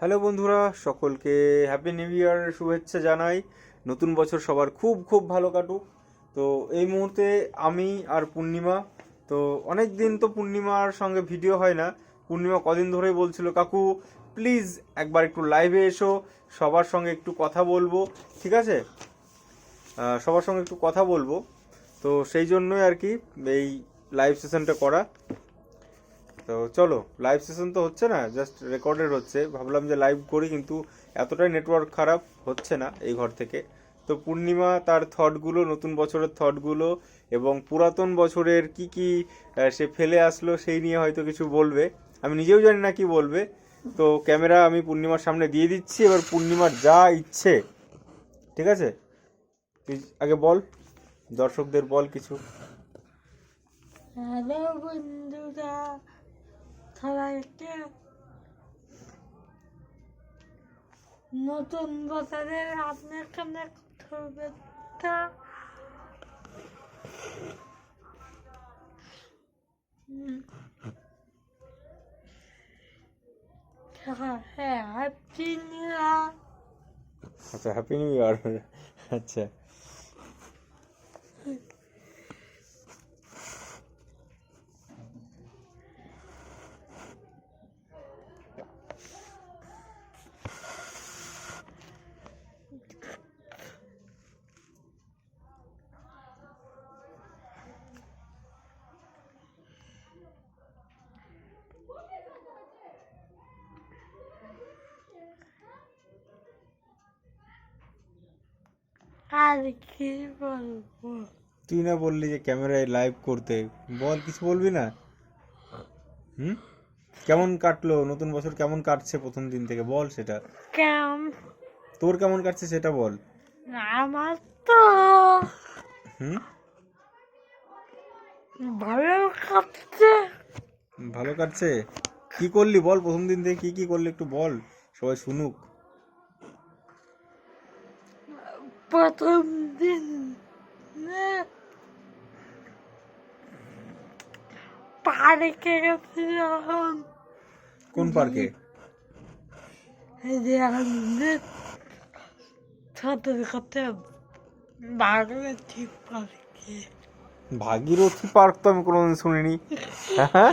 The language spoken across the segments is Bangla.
হ্যালো বন্ধুরা, সকলকে হ্যাপি নিউ ইয়ার শুভেচ্ছা জানাই। নতুন বছর সবার খুব খুব ভালো কাটুক। তো এই মুহূর্তে আমি আর পূর্ণিমা, তো অনেক দিন তো পূর্ণিমার সঙ্গে ভিডিও হয় না। পূর্ণিমা কদিন ধরেই বলছিল, কাকু প্লিজ একবার একটু লাইভে এসো, সবার সঙ্গে একটু কথা বলব। ঠিক আছে? সবার সঙ্গে একটু কথা বলব। তো সেই জন্যই আর কি এই লাইভ সেশনটা করা। তো চলো লাইভ সেশন তো হচ্ছে না জাস্ট রেকর্ডেড হচ্ছে। ভাবলাম যে লাইভ করি, কিন্তু এতটাই নেটওয়ার্ক খারাপ হচ্ছে না এই ঘর থেকে। তো পূর্ণিমা তার থটগুলো নতুন বছরের থটগুলো এবং পুরাতন বছরের কি কি সে ফেলে আসলো সেই নিয়ে হয়তো কিছু বলবে। আমি নিজেও জানি না কি বলবে। তো ক্যামেরা আমি পূর্ণিমার সামনে দিয়ে দিচ্ছি, এবার পূর্ণিমার যা ইচ্ছে। ঠিক আছে? তুই আগে বল, দর্শকদের বল কিছু। হ্যালো বন্ধুরা সবাইকে নতুন বছরের আপনার অনেক শুভেচ্ছা। হ্যাঁ হ্যাপি নিউ ইয়ার আচ্ছা হ্যাপি নিউ ইয়ার আচ্ছা আর কি বলব? তুই না বললি যে ক্যামেরায় লাইভ করতে। বল কিছু বলবি না? হুম? কেমন কাটলো? নতুন বছর কেমন কাটছে প্রথম দিন থেকে? বল সেটা। কেমন তোর কেমন কাটছে সেটা বল। আমার তো হুম? ভালো কাটছে। ভালো কাটছে? কি করলি বল প্রথম দিন থেকে? কি কি করলি একটু বল। সবাই শুনুক। প্রথম দিন পার্কে গেছিলাম কোন পার্কে কাটতে বাগলে ঠিক পার্কে ভাগীরথী পার্ক তো আমি কোনোদিন শুনিনি হ্যাঁ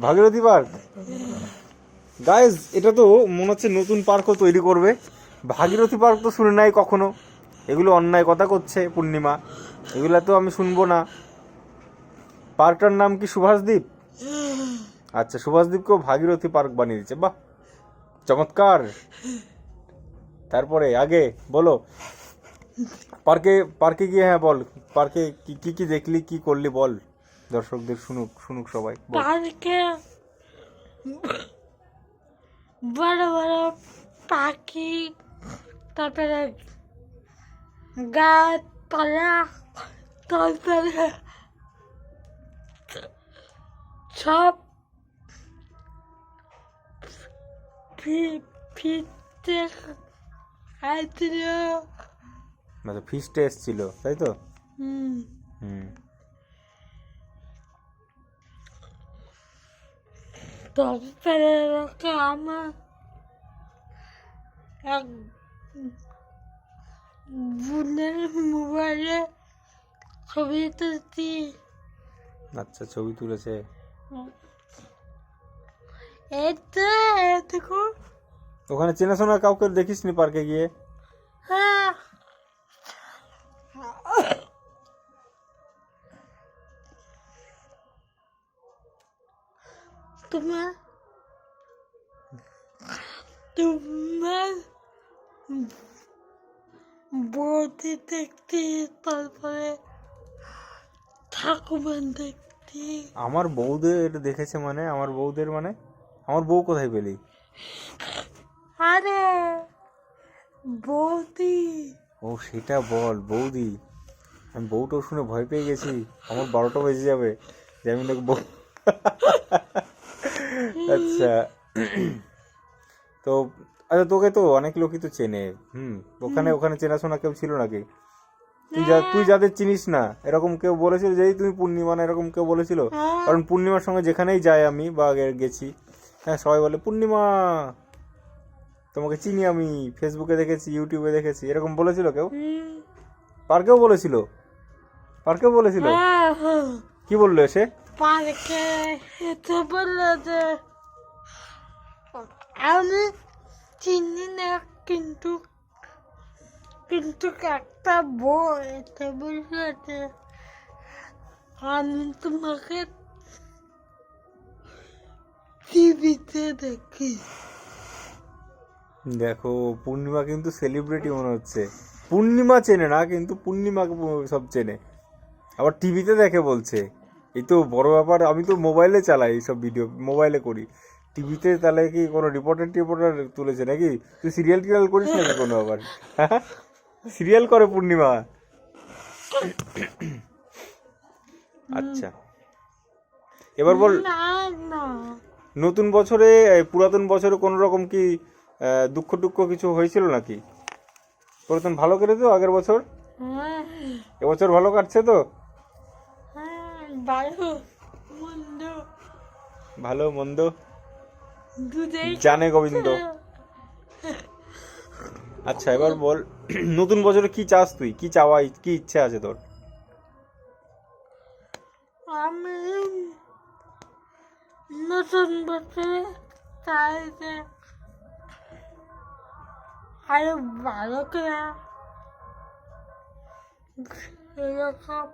ভাগীরথী পার্ক গাইজ এটা তো মনে হচ্ছে নতুন পার্কও তৈরি করবে। ভাগীরথী পার্ক তো শুনে নাই কখনো। এগুলো অন্যায় কথা করছে পূর্ণিমা। এগুলা তো আমি শুনব না। পার্কটার নাম কি সুভাষদ্বীপ? আচ্ছা সুভাষদ্বীপকেও ভাগীরথী পার্ক বানিয়ে দিচ্ছে বাহ, চমৎকার। তারপরে, আগে বলো, পার্কে পার্কে গিয়ে হ্যাঁ বল, পার্কে কি কি কি দেখলি, কি করলি বল? দর্শকদের শুনুক শুনুক সবাই পার্কে, বড় বড় পাখি, তারপরে গাছপালা তারপরে সব ফি- ফিরতে খাইছিল আচ্ছা ফিস্টে এসছিল তাই তো হুম হুম তারপরে আমার এক বোনের মোবাইলে ছবি তুলছি। আচ্ছা ছবি তুলেছে। এই তো ওখানে চেনাশোনা কাউকে দেখিস নি পার্কে গিয়ে? হ্যাঁ। তোমার তোমার বৌদি দেখতে তারপরে ঠাকুমান দেখতে। আমার বউদের দেখেছে মানে? আমার বউদের মানে? আমার বউ কোথায় পেলি? আরে বৌদি। ও সেটা বল বৌদি। আমি বউটাও শুনে ভয় পেয়ে গেছি। আমার বারোটা বেজে যাবে যে আমি নাকি বউ। আচ্ছা। তো আচ্ছা তোকে তো অনেক লোকই তো চেনে। হুম ওখানে ওখানে চেনাশোনা কেউ ছিল নাকি? তুই যা তুই যাদের চিনিস না এরকম কেউ বলেছিল? যে এই তুমি পূর্ণিমা না এরকম কেউ বলেছিল? হ্যাঁ। কারণ পূর্ণিমার সঙ্গে যেখানেই যাই আমি বা গেছি হ্যাঁ সবাই বলে পূর্ণিমা তোমাকে চিনি আমি ফেসবুকে দেখেছি ইউটিউবে দেখেছি। এরকম বলেছিল কেউ? পার্কেও বলেছিল? পার্কেও বলেছিল? হ্যাঁ। কি বলল এসে? পার্কে এতে বলল যে আমি চিনি না, কিন্তু কিন্তু একটা বই বলল আমি তোমাকে টিভিতে দেখি। দেখো, পূর্ণিমা কিন্তু সেলিব্রিটি মনে হচ্ছে। পূর্ণিমা চেনে না, কিন্তু পূর্ণিমাকে সব চেনে। আবার টিভিতে দেখে বলছে। এই তো বড় ব্যাপার, আমি তো মোবাইলে চালাই এইসব ভিডিও মোবাইলে করি। টিভিতে তাহলে কি কোনো রিপোর্টার টিপোর্টার তুলেছে নাকি? তুই সিরিয়াল টিরিয়াল করিস নাকি কোনো আবার? সিরিয়াল করে পূর্ণিমা। আচ্ছা। এবার বল। নতুন বছরে পুরাতন বছরে কোনো রকম কি দুঃখ টুক্ষ কিছু হয়েছিল নাকি? পুরাতন ভালো করে তো আগের বছর? হ্যাঁ। এবছর ভালো কাটছে তো? হ্যাঁ ভালো মন্দ। ভালো মন্দ? দুধেই জানে গোবিন্দ। আচ্ছা এবার বল নতুন বছরে কি চাস তুই? কি চাওয়া কি ইচ্ছা আছে তোর? আমি নতুন বছরে চাই যে আরও ভালো করে এরকম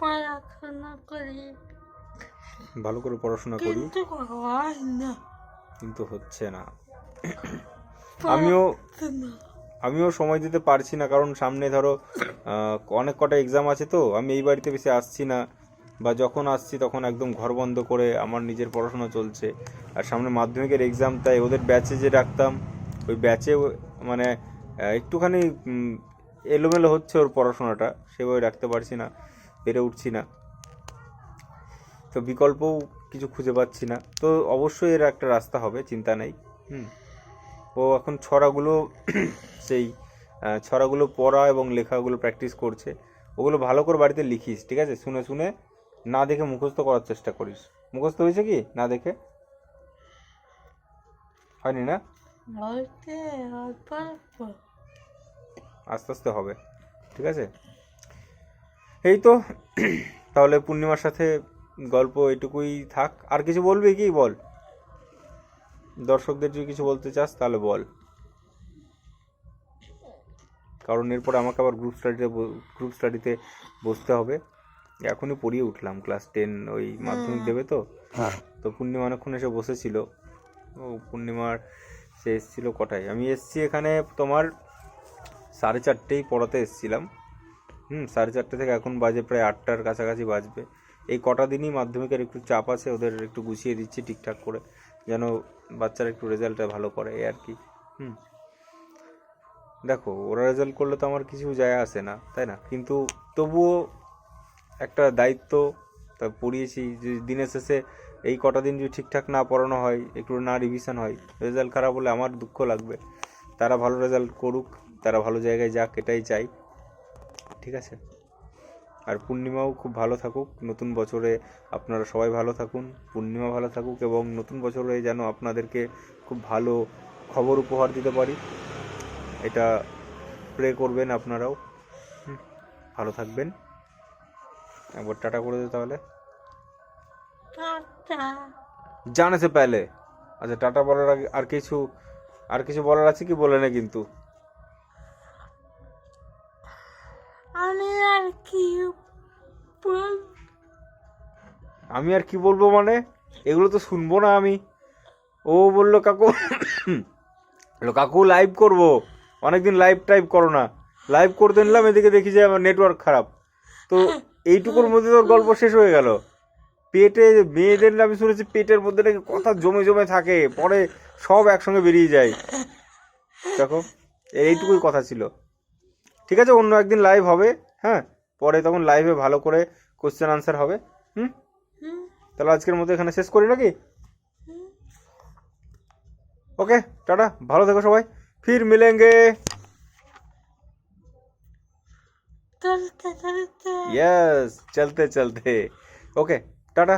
পড়াশোনা করি। ভালো করে পড়াশোনা করি। কিন্তু হয় না। কিন্তু হচ্ছে না। আমিও আমিও সময় দিতে পারছি না কারণ সামনে ধরো অনেক কটা এক্সাম আছে তো আমি এই বাড়িতে বেশি আসছি না। বা যখন আসছি তখন একদম ঘর বন্ধ করে আমার নিজের পড়াশোনা চলছে। আর সামনে মাধ্যমিকের এক্সাম তাই ওদের ব্যাচে যে রাখতাম। ওই ব্যাচে মানে একটুখানি এলোমেলো হচ্ছে ওর পড়াশোনাটা সেভাবে রাখতে পারছি না পেরে উঠছি না। তো বিকল্পও কিছু খুঁজে পাচ্ছি না। তো অবশ্যই এর একটা রাস্তা হবে চিন্তা নেই। হুম। ও এখন ছড়াগুলো সেই ছড়াগুলো পড়া এবং লেখাগুলো প্র্যাকটিস করছে। ওগুলো ভালো করে বাড়িতে লিখিস ঠিক আছে? শুনে শুনে না দেখে মুখস্থ করার চেষ্টা করিস। মুখস্থ হয়েছে কি? না দেখে? হয়নি না? আস্তে আস্তে হবে ঠিক আছে? এই তো তাহলে পূর্ণিমার সাথে গল্প এটুকুই থাক। আর কিছু বলবি কি? বল। দর্শকদের যদি কিছু বলতে চাস তাহলে বল। কারণ এরপর আমাকে আবার গ্রুপ স্টাডিতে গ্রুপ স্টাডিতে বসতে হবে। এখনই পড়িয়ে উঠলাম। ক্লাস টেন ওই মাধ্যমিক দেবে তো? তো পূর্ণিমা অনেকক্ষণ এসে বসেছিল। ও পূর্ণিমার সে এসেছিল কটায়? আমি এসছি এখানে তোমার সাড়ে চারটেই পড়াতে এসেছিলাম। হুম সাড়ে চারটে থেকে এখন বাজে প্রায় আটটার কাছাকাছি বাজবে। এই কটা দিনই মাধ্যমিকের একটু চাপ আছে, ওদের একটু গুছিয়ে দিচ্ছি ঠিকঠাক করে, যেন বাচ্চারা একটু রেজাল্টটা ভালো করে, এই আর কি। হুম। দেখো, ওরা রেজাল্ট করলে তো আমার কিছু যায় আসে না, তাই না? কিন্তু তবুও একটা দায়িত্ব তা পড়িয়েছি, যে দিনের শেষে এই কটা দিন যদি ঠিকঠাক না পড়ানো হয়, একটু না রিভিশন হয় রেজাল্ট খারাপ হলে আমার দুঃখ লাগবে। তারা ভালো রেজাল্ট করুক, তারা ভালো জায়গায় যাক, এটাই চাই। ঠিক আছে? আর পূর্ণিমাও খুব ভালো থাকুক। নতুন বছরে আপনারা সবাই ভালো থাকুন পূর্ণিমা ভালো থাকুক এবং নতুন বছরে যেন আপনাদেরকে খুব ভালো খবর উপহার দিতে পারি। এটা প্রে করবেন আপনারাও। ভালো থাকবেন। একবার টাটা করে দে তাহলে। টাটা। জানে সে পেলে। আচ্ছা টাটা বলার আগে আর কিছু আর কিছু বলার আছে কি? বলে না কিন্তু। আমি আর কি আমি আর কি বলব মানে? এগুলো তো শুনব না আমি। ও বলল, কাকু কাকু লাইভ করব। অনেকদিন লাইভ টাইপ করো না। লাইভ করতে নিলাম, এদিকে দেখি যে আমার নেটওয়ার্ক খারাপ। তো এইটুকুর মধ্যে তোর গল্প শেষ হয়ে গেল। পেটে মেয়েদের আমি শুনেছি, পেটের মধ্যে নাকি কথা জমে জমে থাকে। পরে সব একসঙ্গে বেরিয়ে যায়। দেখো, এইটুকুই কথা ছিল। ঠিক আছে অন্য একদিন লাইভ হবে হ্যাঁ পরে তখন লাইভে ভালো করে কোশ্চেন আনসার হবে হুম হুম তাহলে আজকের মতো এখানে শেষ করি নাকি ওকে টাটা ভালো থেকো সবাই ফির মিলেঙ্গে চলতে চলতে यस चलते चलते ओके टाटा